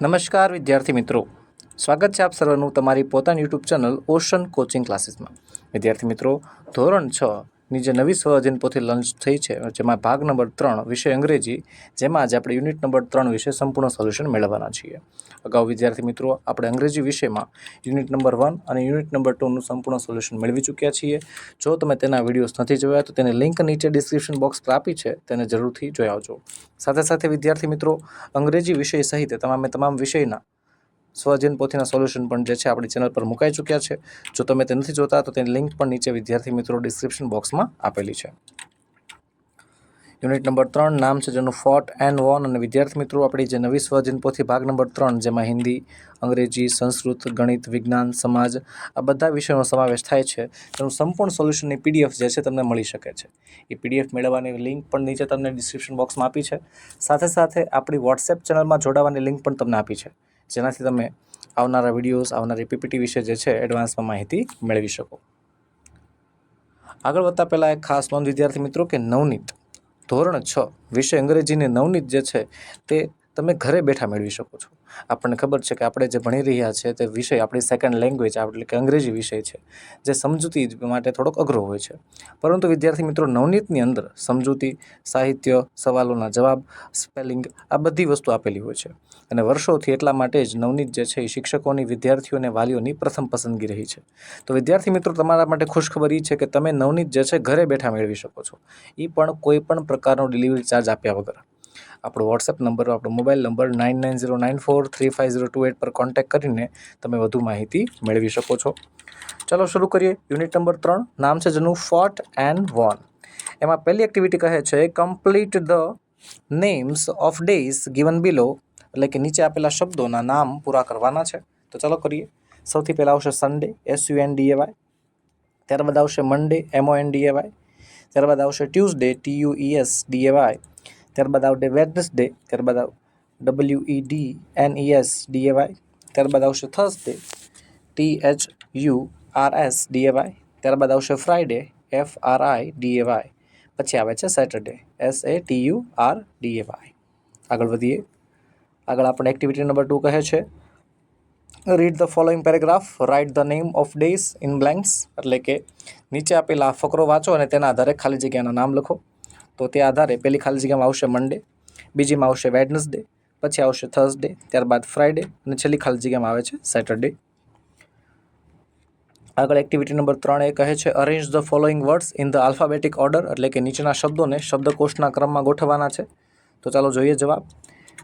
નમસ્કાર વિદ્યાર્થી મિત્રો. સ્વાગત છે આપ સર્વનું તમારી પોતાની યુટ્યુબ ચેનલ ઓશન કોચિંગ ક્લાસીસમાં. વિદ્યાર્થી મિત્રો, ધોરણ છ ની જે નવી સ્વજન પોથી લંચ થઈ છે, જેમાં ભાગ નંબર ત્રણ વિષય અંગ્રેજી, જેમાં આજે આપણે યુનિટ નંબર ત્રણ વિશે સંપૂર્ણ સોલ્યુશન મેળવવાના છીએ. અગાઉ વિદ્યાર્થી મિત્રો, આપણે અંગ્રેજી વિષયમાં યુનિટ નંબર વન અને યુનિટ નંબર ટુનું સંપૂર્ણ સોલ્યુશન મેળવી ચૂક્યા છીએ. જો તમે તેના વિડીયોઝ નથી જોયા, તો તેની લિંક નીચે ડિસ્ક્રિપ્શન બોક્સ પર આપી છે, તેને જરૂરથી જોઈ આવજો. સાથે સાથે વિદ્યાર્થી મિત્રો, અંગ્રેજી વિષય સહિત તમામે તમામ વિષયના સ્વજન પોથીના સોલ્યુશન પણ જે છે આપણી ચેનલ પર મુકાઈ ચૂક્યા છે. જો તમે તે નથી જોતા, તો તેની લિંક પણ નીચે વિદ્યાર્થી મિત્રો ડિસ્ક્રિપ્શન બોક્સમાં આપેલી છે. યુનિટ નંબર ત્રણ નામ છે, જેનું ફોટ એન્ડ વોન અને વિદ્યાર્થી મિત્રો, આપણી જે નવી પોથી ભાગ નંબર ત્રણ, જેમાં હિન્દી, અંગ્રેજી, સંસ્કૃત, ગણિત, વિજ્ઞાન, સમાજ, આ બધા વિષયોનો સમાવેશ થાય છે, તેનું સંપૂર્ણ સોલ્યુશનની પીડીએફ જે છે, તમને મળી શકે છે. એ પીડીએફ મેળવવાની લિંક પણ નીચે તમને ડિસ્ક્રિપ્શન બોક્સમાં આપી છે. સાથે સાથે આપણી વોટ્સએપ ચેનલમાં જોડાવાની લિંક પણ તમને આપી છે. જેનાથી તમે આવનારા વિડીયોઝ આવનારી પીપીટી વિશે જે છે એડવાન્સમાં માહિતી મેળવી શકો. આગળ વધતા પહેલાં એક ખાસ નોંધ વિદ્યાર્થી મિત્રો, કે નવનીત ધોરણ છ વિષય અંગ્રેજીની નવનીત જે છે તે તમે ઘરે બેઠા મેળવી શકો છો. આપણને ખબર છે કે આપણે જે ભણી રહ્યા છે તે વિષય આપણી સેકન્ડ લેંગ્વેજ એટલે કે અંગ્રેજી વિષય છે, જે સમજૂતી માટે થોડોક અઘરો હોય છે. પરંતુ વિદ્યાર્થી મિત્રો, નવનીતની અંદર સમજૂતી, સાહિત્ય, સવાલોના જવાબ સ્પેલિંગ આ બધી વસ્તુ આપેલી હોય છે. અને વર્ષોથી એટલા માટે જ નવનીત જે છે એ શિક્ષકોની વિદ્યાર્થીઓ અને વાલીઓની પ્રથમ પસંદગી રહી છે. તો વિદ્યાર્થી મિત્રો, તમારા માટે ખુશખબર એ છે કે તમે નવનીત જે છે ઘરે બેઠા મેળવી શકો છો. એ પણ કોઈ પણ પ્રકારનો ડિલિવરી ચાર્જ આપ્યા વગર. આપણો વોટ્સએપ નંબર આપણો mobile number nine nine zero nine four three five zero two eight પર કોન્ટેક્ટ કરીને તમે વધુ માહિતી મેળવી શકો છો. ચાલો શરૂ કરીએ. યુનિટ નંબર ત્રણ, નામ છે જેનું ફોટ એન્ડ વોન એમાં પહેલી એક્ટિવિટી કહે છે complete the names of days given below એટલે કે નીચે આપેલા શબ્દોના નામ પૂરા કરવાના છે. તો ચાલો કરીએ. સૌથી પહેલાં આવશે Sunday S U N D A Y ત્યારબાદ આવશે Monday M O N D A Y ત્યારબાદ આવશે Tuesday T U E S D A Y ત્યારબાદ આવશે વેડનસડે ત્યારબાદ W E D N E S D A Y ત્યારબાદ આવશે Thursday T H U R S D A Y ત્યારબાદ આવશે Friday F R I D A Y પછી આવે છે Saturday S A T U R D A Y આગળ વધીએ. આગળ આપણે એક્ટિવિટી નંબર ટુ કહે છે. Read the following paragraph write the name of days in blanks એટલે કે નીચે આપેલા ફકરો વાંચો અને તેના આધારે ખાલી જગ્યાના નામ લખો. તો તે આધારે પહેલી ખાલી જગ્યામાં આવશે મંડે બીજીમાં આવશે વેડનસડે પછી આવશે થર્સડે ત્યારબાદ ફ્રાઇડે અને છેલ્લી ખાલી જગ્યામાં આવે છે સેટરડે આગળ એક્ટિવિટી નંબર ત્રણ એ કહે છે arrange the following words in the alphabetic order એટલે કે નીચેના શબ્દોને શબ્દકોશના ક્રમમાં ગોઠવવાના છે. તો ચાલો જોઈએ જવાબ.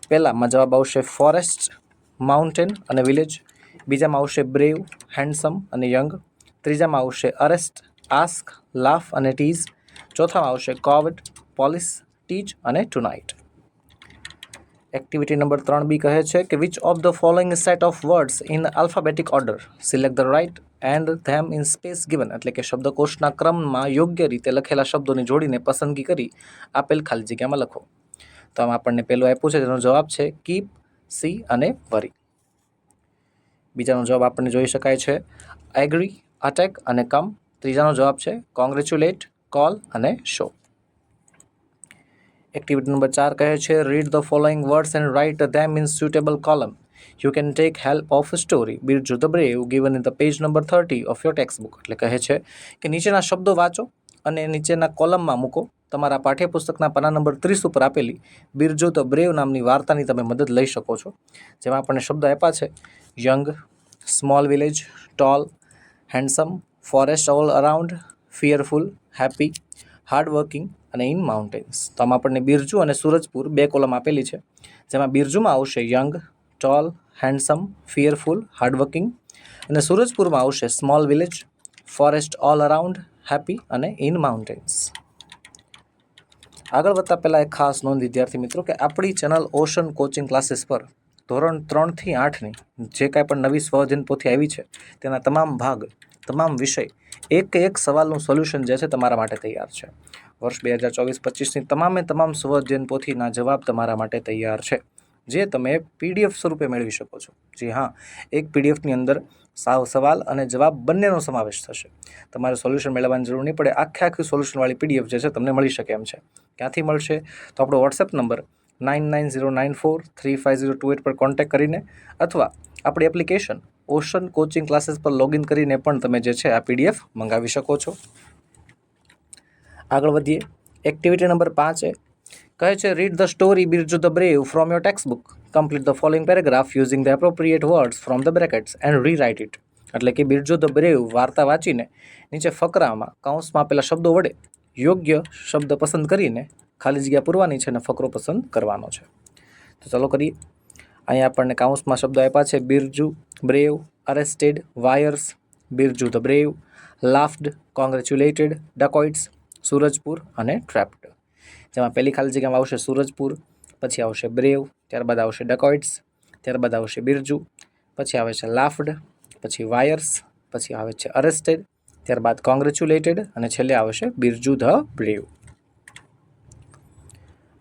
પહેલામાં જવાબ આવશે ફોરેસ્ટ માઉન્ટેન અને વિલેજ બીજામાં આવશે બ્રેવ હેન્ડસમ અને યંગ ત્રીજામાં આવશે અરેસ્ટ આસ્ક લાફ અને ટીઝ ચોથામાં આવશે કોવડ પોલિસ, ટીચ અને ટુનાઇટ. એક્ટિવિટી નંબર ત્રણ બી કહે છે કે which of the following set of words in alphabetic order select the right and them in space given એટલે કે શબ્દકોશના ક્રમમાં યોગ્ય રીતે લખેલા શબ્દોને જોડીને પસંદગી કરી આપેલ ખાલી જગ્યામાં લખો. તો આમ આપણને પહેલું આપ્યું છે, તેનો જવાબ છે કીપ સી અને વરી બીજાનો જવાબ આપણને જોઈ શકાય છે એગ્રી અટેક અને કમ ત્રીજાનો જવાબ છે કોંગ્રેચ્યુલેટ કોલ અને શો એક્ટિવિટી નંબર ચાર કહે છે read the following words and write them in suitable column you can take help of story Birju the brave given in the page number thirty of your text book એટલે કહે છે કે નીચેના શબ્દો વાંચો અને નીચેના કોલમમાં મૂકો. તમારા પાઠ્યપુસ્તકના પના નંબર ત્રીસ ઉપર આપેલી બિરજુ ધ બ્રેવ નામની વાર્તાની તમે મદદ લઈ શકો છો. જેમાં આપણને શબ્દો આપ્યા છે young small village tall handsome forest all around fearful happy hardworking અને ઇન માઉન્ટેન્સ તો આમાં આપણને બિરજુ અને સૂરજપુર બે કોલમ આપેલી છે. જેમાં બિરજુમાં આવશે young tall handsome fearful hardworking અને સૂરજપુરમાં આવશે small village forest all around happy અને ઇન માઉન્ટેન્સ આગળ વધતા પહેલાં એક ખાસ નોંધ વિદ્યાર્થી મિત્રો કે આપણી ચેનલ ઓશન કોચિંગ ક્લાસીસ પર ધોરણ ત્રણથી આઠની જે કાંઈ પણ નવી સ્વજન પોથી આવી છે, તેના તમામ ભાગ તમામ વિષય એક એક સવાલનું સોલ્યુશન જે છે તમારા માટે તૈયાર છે. વર્ષ બે હજાર ચોવીસ પચીસની તમામે તમામ સ્વઅધ્યયન પોથીના જવાબ તમારા માટે તૈયાર છે. જે તમે પીડીએફ સ્વરૂપે મેળવી શકો છો. જી હા, એક પીડીએફની અંદર સાવ સવાલ અને જવાબ બંનેનો સમાવેશ થશે. તમારે સોલ્યુશન મેળવવાની જરૂર નહીં પડે. આખે આખી સોલ્યુશનવાળી પીડીએફ જે છે તમને મળી શકે એમ છે. ક્યાંથી મળશે? તો આપણો WhatsApp number nine nine zero nine four three five zero two eight પર કોન્ટેક્ટ કરીને અથવા આપણી એપ્લિકેશન ઓશન કોચિંગ ક્લાસીસ પર લોગિન કરીને પણ તમે જે છે આ પીડીએફ મંગાવી શકો છો. આગળ વધીએ. એક્ટિવિટી નંબર પાંચ કહે છે read the story Birju the brave from your text book complete the following paragraph using the appropriate words from the brackets and rewrite it એટલે કે બિરજુ ધ બ્રેવ વાર્તા વાંચીને નીચે ફકરામાં કૌંસમાં પેલા શબ્દો વડે યોગ્ય શબ્દ પસંદ કરીને ખાલી જગ્યા પૂરવાની છે અને ફકરો પસંદ કરવાનો છે. તો ચાલો કરીએ. અહીંયા આપણને કાઉન્સમાં શબ્દો આપ્યા છે, Birju brave arrested wires Birju the brave laughed congratulated dacoits Surajpur અને ટ્રેપ્ડ જેમાં પહેલી ખાલી જગ્યામાં આવશે સૂરજપુર પછી આવશે બ્રેવ ત્યારબાદ આવશે ડકોઇટ્સ ત્યારબાદ આવશે બિરજુ પછી આવે છે લાફ્ડ પછી વાયર્સ પછી આવે છે અરેસ્ટેડ ત્યારબાદ કોંગ્રેચ્યુલેટેડ અને છેલ્લે આવશે બિરજુ ધ બ્રેવ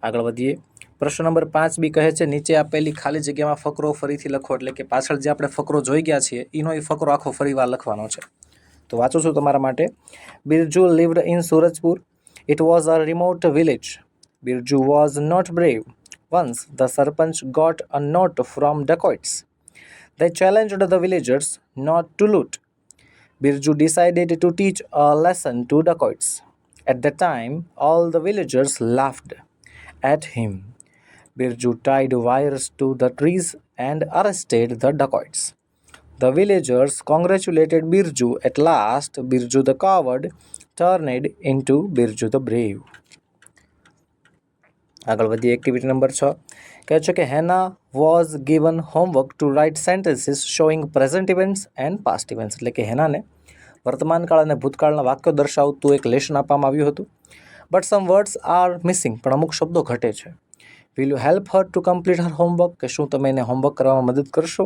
આગળ વધીએ. પ્રશ્ન નંબર પાંચ બી કહે છે નીચે આપેલી ખાલી જગ્યામાં ફકરો ફરીથી લખો એટલે કે પાછળ જે આપણે ફકરો જોઈ ગયા છીએ એનો એ ફકરો આખો ફરીવાર લખવાનો છે તો વાંચું છું તમારા માટે Birju lived in Surajpur it was a remote village Birju was not brave once the sarpanch got a note from dacoits They challenged the villagers not to loot. Birju decided to teach a lesson to dacoits. At the time, all the villagers laughed at him. Birju tied wires to the trees and arrested the dacoits. The villagers congratulated Birju. At last, Birju the coward turned into Birju the brave. આગળ વધીએ activity number છ કહે છે કે Hena was given homework to write sentences showing present events and past events એટલે કે હેનાને વર્તમાનકાળ અને ભૂતકાળના વાક્યો દર્શાવતું એક લેશન આપવામાં આવ્યું હતું but some words are missing પણ અમુક શબ્દો ઘટે છે will you help her to complete her homework કે શું તમે એને હોમવર્ક કરવામાં મદદ કરશો?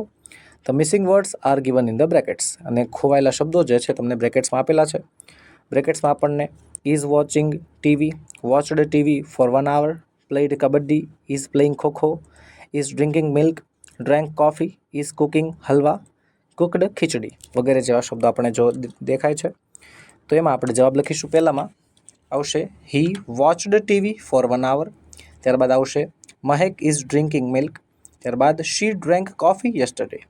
The missing words are given in the brackets અને ખોવાયેલા શબ્દો જે છે, તમને બ્રેકેટ્સમાં આપેલા છે. બ્રેકેટ્સમાં આપણને is watching TV watched TV for one hour played kabaddi is playing kho-kho is drinking milk drank coffee is cooking halwa cooked khichdi વગેરે જેવા શબ્દો આપણે જો દેખાય છે. તો એમાં આપણે જવાબ લખીશું પહેલાંમાં. આવશે he watched TV for one hour ત્યારબાદ આવશે મહેક ઇઝ ડ્રિંકિંગ મિલ્ક ત્યારબાદ શી ડ્રેન્ક કોફી યસ્ટરડે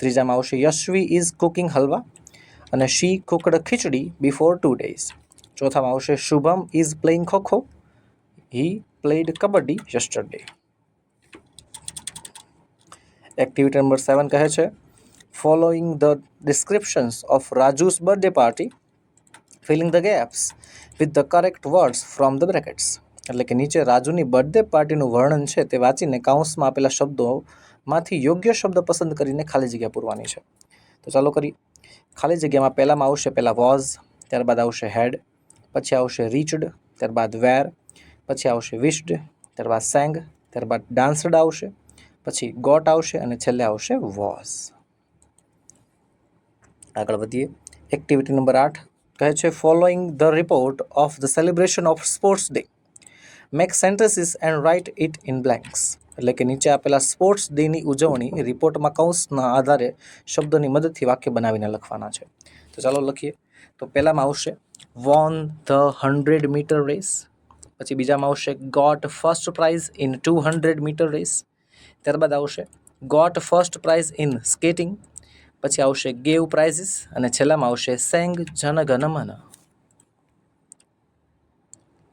ત્રીજામાં આવશે યશવી ઇઝ કુકિંગ હલવા અને she cooked khichdi before two days ચોથામાં આવશે Shubham is playing kho-kho. He played kabaddi yesterday. Activity number seven કહે છે following the descriptions of Raju's birthday party filling the gaps with the correct words from the brackets એટલે કે નીચે રાજુની birthday પાર્ટીનું વર્ણન છે તે વાંચીને કાઉન્સમાં આપેલા શબ્દોમાંથી યોગ્ય શબ્દ પસંદ કરીને ખાલી જગ્યા પૂરવાની છે. તો ચાલો કરીએ. ખાલી જગ્યામાં પહેલાંમાં આવશે પહેલાં વોઝ ત્યારબાદ આવશે હેડ પછી આવશે રીચડ ત્યારબાદ વેર પછી આવશે વિશ્ડ ત્યારબાદ સેંગ ત્યારબાદ ડાન્સડ આવશે, પછી ગોટ આવશે અને છેલ્લે આવશે વોઝ આગળ વધીએ. એક્ટિવિટી નંબર આઠ કહે છે following the report of the celebration of sports day make sentences and write it in blanks એટલે કે નીચે આપેલા સ્પોર્ટ્સ ડેની ઉજવણી રિપોર્ટમાં કૌંસના આધારે શબ્દોની મદદથી વાક્ય બનાવીને લખવાના છે. તો ચાલો લખીએ. તો પહેલામાં આવશે won the hundred metre race પછી બીજામાં આવશે got first prize in two hundred metre race ત્યારબાદ આવશે got first prize in skating પછી આવશે ગેવ પ્રાઇઝિસ અને છેલ્લામાં આવશે સેંગ જનગન મન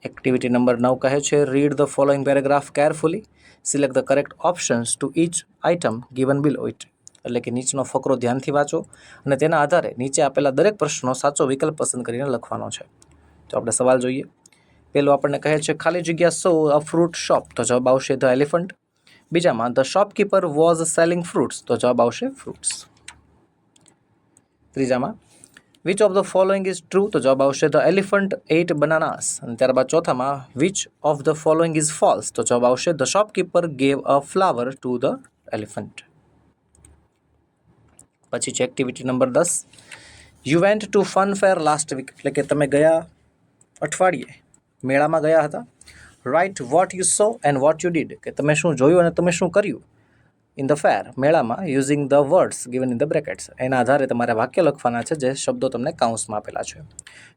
એક્ટિવિટી નંબર નવ કહે છે read the following paragraph carefully select the correct options to each item given below it એટલે કે નીચનો ફકરો ધ્યાનથી વાંચો અને તેના આધારે નીચે આપેલા દરેક પ્રશ્નો સાચો વિકલ્પ પસંદ કરીને લખવાનો છે. તો આપણે સવાલ જોઈએ. પેલું આપણને કહે છે, ખાલી જગ્યા સો અ ફ્રૂટ શોપ તો જવાબ આવશે ધ એલિફન્ટ બીજામાં the shopkeeper was selling fruits તો જવાબ આવશે fruits ત્રીજામાં which of the following is true તો જવાબ આવશે ધ એલિફન્ટ એટ બનાનાસ અને ત્યારબાદ ચોથામાં which of the following is false તો જવાબ આવશે the shopkeeper gave a flower to the elephant પછી છે એક્ટિવિટી નંબર દસ. You went to fun fair last week એટલે કે તમે ગયા અઠવાડિયે. મેળામાં ગયા હતા. Right what you saw and what you did કે તમે શું જોયું અને તમે શું કર્યું? ઇન ધ ફેર મેળામાં using the words given in the brackets એના આધારે તમારે વાક્ય લખવાના છે જે શબ્દો તમને કાઉન્સમાં આપેલા છે.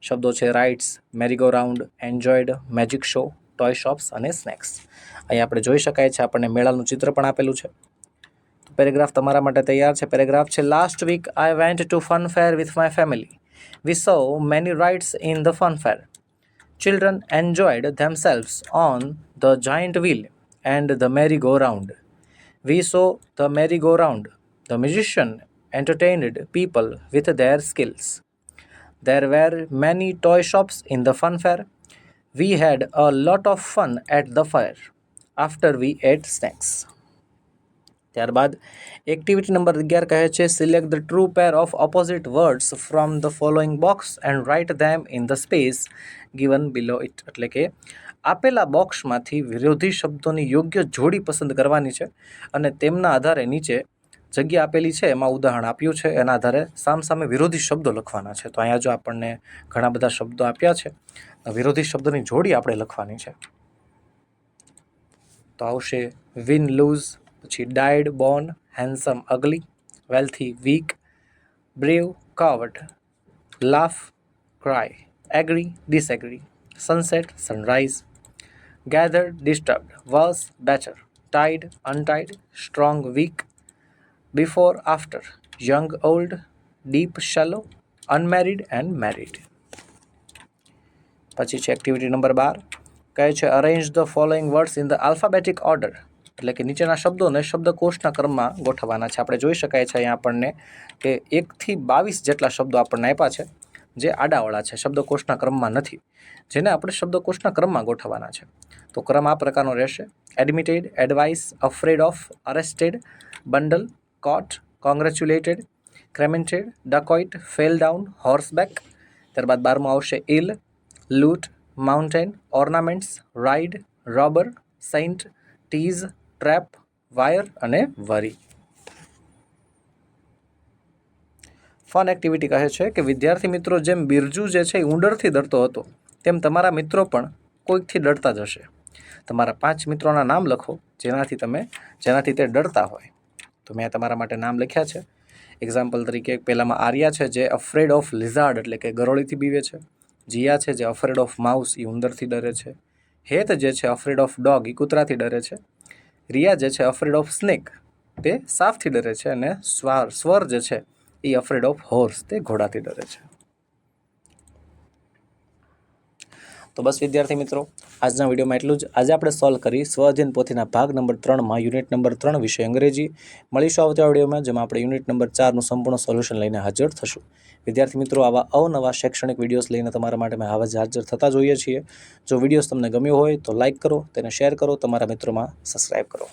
શબ્દો છે rides merry go round enjoyed magic show toy shops અને સ્નેક્સ અહીં આપણે જોઈ શકાય છે આપણને મેળાનું ચિત્ર પણ આપેલું છે. પેરેગ્રાફ તમારા માટે તૈયાર છે. પેરેગ્રાફ છે last week I went to fun fair with my family we saw many rides in the fun fair children enjoyed themselves on the giant wheel and the merry-go-round. We saw the merry-go-round. The musician entertained people with their skills. There were many toy shops in the fun fair. We had a lot of fun at the fair after we ate snacks. ત્યારબાદ activity number અગિયાર કહે છે select the true pair of opposite words from the following box and write them in the space given below it એટલે કે આપેલા બોક્સમાંથી વિરોધી શબ્દોની યોગ્ય જોડી પસંદ કરવાની છે અને તેમના આધારે નીચે જગ્યા આપેલી છે, એમાં ઉદાહરણ આપ્યું છે, એના આધારે સામસામે વિરોધી શબ્દો લખવાના છે. તો અહીંયા જો આપણને ઘણા બધા શબ્દો આપ્યા છે વિરોધી શબ્દોની જોડી આપણે લખવાની છે. તો આવશે વિન લૂઝ પછી died born handsome ugly wealthy weak brave coward laugh cry agree disagree sunset sunrise gather disturbed, worse, Bechar tied untied strong weak before after young old deep shallow unmarried and married પછી છે activity number બાર. કહે છે arrange the following words in the alphabetic order એટલે કે નીચેના શબ્દોને શબ્દકોશના ક્રમમાં ગોઠવવાના છે. આપણે જોઈ શકાય છે અહીંયા આપણને કે એકથી બાવીસ જેટલા શબ્દો આપણને આપ્યા છે. જે આડાવાળા છે, શબ્દકોશના ક્રમમાં નથી, જેને આપણે શબ્દકોશના ક્રમમાં ગોઠવવાના છે. તો ક્રમ આ પ્રકારનો રહેશે. Admitted advice afraid of arrested bundle coat congratulated ક્રેમેન્ટેડ dacoit fell down horseback ત્યારબાદ બારમાં આવશે ill loot mountain ornaments ride robber sent tease trap wire અને વરી. ફન એક્ટિવિટી કહે છે કે વિદ્યાર્થી મિત્રો જેમ બિરજુ જે છે એ ઉંદરથી ડરતો હતો, તેમ તમારા મિત્રો પણ કોઈકથી ડરતા જ હશે. તમારા પાંચ મિત્રોના નામ લખો, જેનાથી તમે, જેનાથી તે ડરતા હોય. તો મેં તમારા માટે નામ લખ્યા છે. એક્ઝામ્પલ તરીકે પહેલામાં આર્યા છે જે અફ્રેડ ઓફ લિઝાર્ડ એટલે કે ગરોળીથી બીવે છે. જીયા છે જે અફ્રેડ ઓફ માઉસ એ ઉંદરથી ડરે છે. હેત જે છે અફ્રેડ ઓફ ડોગ એ કૂતરાથી ડરે છે. રિયા જે છે અફ્રેડ ઓફ સ્નેક તે સાફથી ડરે છે અને સ્વાર, સ્વર જે છે એ અફ્રેડ ઓફ હોર્સ તે ઘોડાથી ડરે છે. તો બસ વિદ્યાર્થી મિત્રો, આજના વિડીયોમાં એટલું જ. આજે આપણે સોલ્વ કરી સ્વ પોથીના ભાગ નંબર ત્રણમાં યુનિટ નંબર ત્રણ વિષય અંગ્રેજી. મળીશું આવતા વિડીયોમાં જેમાં આપણે યુનિટ નંબર ચારનું સંપૂર્ણ સોલ્યુશન લઈને હાજર થશું. વિદ્યાર્થી મિત્રો, આવા અવનવા શૈક્ષણિક વિડીયોઝ લઈને તમારા માટે અમે આવા જ હાજર થતા જોઈએ છીએ. જો વિડીયોઝ તમને ગમ્યો હોય તો લાઇક કરો, તેને શેર કરો, તમારા મિત્રોમાં સબસ્ક્રાઈબ કરો.